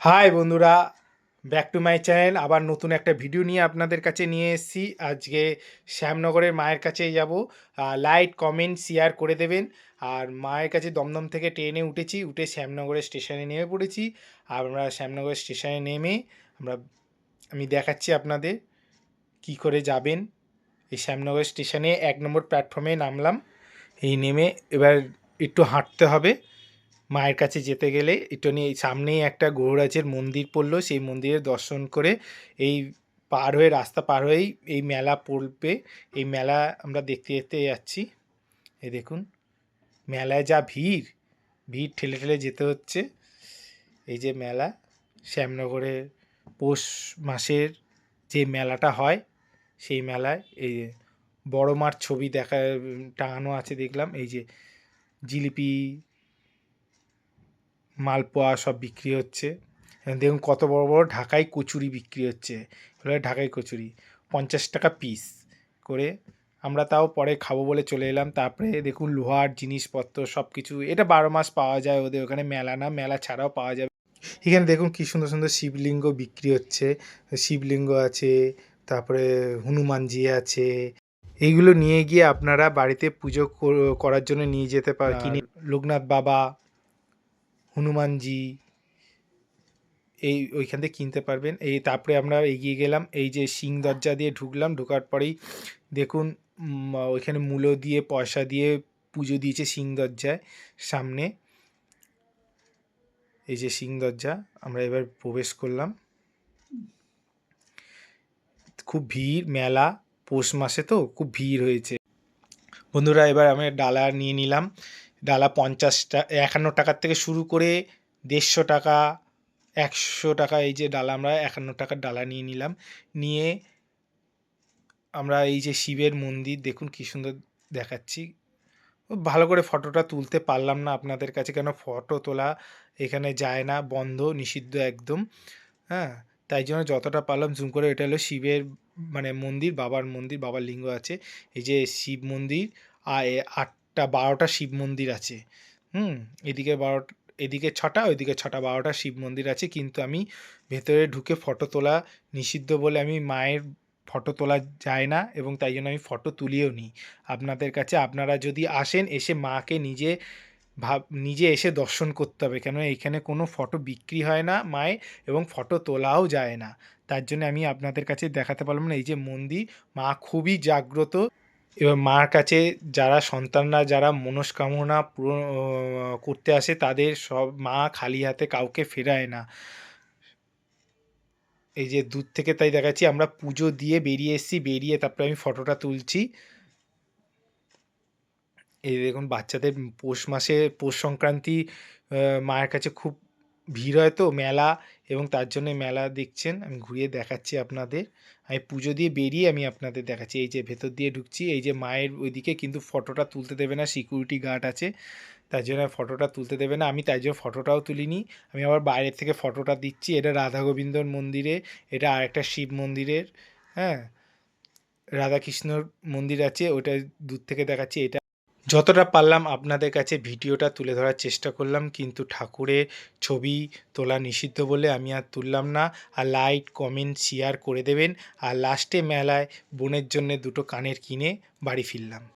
High বন্ধুরা। Back to my channel আবার নতুন একটা ভিডিও নিয়ে আপনাদের কাছে নিয়ে এসেছি। আজকে শ্যামনগরের মায়ের কাছে যাব। লাইক কমেন্ট শেয়ার করে দেবেন। আর মায়ের কাছে দমদম থেকে ট্রেনে উঠেছি। উঠে শ্যামনগরের স্টেশনে নেমে পড়েছি। আর আমরা শ্যামনগর স্টেশনে নেমে আমরা, আমি দেখাচ্ছি আপনাদের কি করে যাবেন। এই শ্যামনগর স্টেশনে এক নম্বর প্ল্যাটফর্মে নামলাম। এই নেমে এবার একটু হাঁটতে হবে। মায়ের কাছে যেতে গেলে একটু নিয়ে সামনেই একটা গৌরাজের মন্দির পড়ল। সেই মন্দিরে দর্শন করে এই পার হয়ে, রাস্তা পার হয়েই এই মেলা পড়বে। এই মেলা আমরা দেখতে দেখতে যাচ্ছি। এই দেখুন, মেলায় যা ভিড় ভিড় ঠেলে ঠেলে যেতে হচ্ছে। এই যে মেলা শ্যামনগরের পৌষ মাসের যে মেলাটা হয়, সেই মেলায় এই যে বড় মার ছবি দেখা টাঙানো আছে দেখলাম। এই যে জিলিপি মালপোয়া সব বিক্রি হচ্ছে। দেখুন কত বড় বড় ঢাকাই কচুরি বিক্রি হচ্ছে। এগুলো ঢাকাই কচুরি। পঞ্চাশ টাকা পিস করে। আমরা তাও পরে খাব বলে চলে এলাম। তারপরে দেখুন লোহার জিনিসপত্র সব কিছু এটা বারো মাস পাওয়া যায় ওদের ওখানে মেলা না মেলা ছাড়াও পাওয়া যাবে। এখানে দেখুন কী সুন্দর সুন্দর শিবলিঙ্গ বিক্রি হচ্ছে। শিবলিঙ্গ আছে তারপরে হনুমানজি আছে। এইগুলো নিয়ে গিয়ে আপনারা বাড়িতে পুজো করার জন্য নিয়ে যেতে পারেন লোকনাথ বাবা হনুমানজি, এই ওইখান থেকে কিনতে পারবেন। এই তারপরে আমরা এগিয়ে গেলাম, এই যে সিং দরজা দিয়ে ঢুকলাম, ঢোকার পরেই দেখুন ওইখানে মূলো দিয়ে, পয়সা দিয়ে পুজো দিয়েছে সিং দরজায় সামনে। এই যে সিং দরজা, আমরা এবার প্রবেশ করলাম। খুব ভিড়, মেলা, পৌষ মাসে তো খুব ভিড় হয়েছে। বন্ধুরা, এবার আমি ডালা নিয়ে নিলাম। ডালা পঞ্চাশ পঞ্চাশটা, একান্ন টাকার থেকে শুরু করে দেড়শো টাকা, একশো টাকা এই যে ডালা আমরা একান্ন টাকার ডালা নিয়ে নিলাম। নিয়ে আমরা এই যে শিবের মন্দির দেখুন কী সুন্দর দেখাচ্ছি। ভালো করে ফটোটা তুলতে পারলাম না আপনাদের কাছে কেন ফটো তোলা এখানে যায় না, বন্ধ, নিষিদ্ধ একদম। হ্যাঁ তাই জন্য যতটা পারলাম জুম করে এটা হলো শিবের মানে মন্দির, বাবার মন্দির, বাবার লিঙ্গ আছে। এই যে শিব মন্দির, আর এ আটটা বারোটা শিব মন্দির আছে। হুম? এদিকে বারো, এদিকে ছটা, ওইদিকে ছটা, বারোটা শিব মন্দির আছে। কিন্তু আমি ভেতরে ঢুকে ফটো তোলা নিষিদ্ধ বলে আমি মায়ের ফটো তোলা যায় না এবং তাই জন্য আমি ফটো তুলিও নিই আপনাদের কাছে আপনারা যদি আসেন, এসে মাকে নিজে ভাব, নিজে এসে দর্শন করতে হবে। কেন এখানে কোনো ফটো বিক্রি হয় না মায়ের এবং ফটো তোলাও যায় না। তার জন্য আমি আপনাদের কাছে দেখাতে পারলাম না। এই যে মন্দির, মা খুবই জাগ্রত এবার মার কাছে যারা সন্তানরা, যারা মনস্কামনা পূরণ করতে আসে, তাদের সব মা খালি হাতে কাউকে ফেরায় না। এই যে দূর থেকে তাই দেখাচ্ছি, আমরা পুজো দিয়ে বেরিয়ে এসেছি, বেরিয়ে তারপরে আমি ফটোটা তুলছি। এই দেখুন, বাচ্চাদের পৌষ মাসে, পৌষ সংক্রান্তি মায়ের কাছে খুব ভিড় হয় তো মেলা এবং তার জন্য মেলা দেখছেন, আমি ঘুরিয়ে দেখাচ্ছি আপনাদের। আমি পুজো দিয়ে বেরিয়ে আমি আপনাদের দেখাচ্ছি। এই যে ভেতর দিয়ে ঢুকছি, এই যে মায়ের ওইদিকে কিন্তু ফটোটা তুলতে দেবে না সিকিউরিটি গার্ড আছে। তার জন্য ফটোটা তুলতে দেবে না, আমি তাই জন্য ফটোটাও তুলিনি। আমি আবার বাইরের থেকে ফটোটা দিচ্ছি, এটা রাধা গোবিন্দর মন্দিরে, এটা আরেকটা শিব মন্দিরের হ্যাঁ? রাধাকৃষ্ণর মন্দির আছে ওটা দূর থেকে দেখাচ্ছি, এটা যতটা পারলাম আপনাদের কাছে ভিডিওটা তুলে ধরার চেষ্টা করলাম, কিন্তু ঠাকুরের ছবি তোলা নিষিদ্ধ বলে আমি আর তুললাম না। আর লাইক কমেন্ট শেয়ার করে দেবেন। আর লাস্টে মেলায় বোনের জন্য দুটো কানের কিনে বাড়ি ফিরলাম।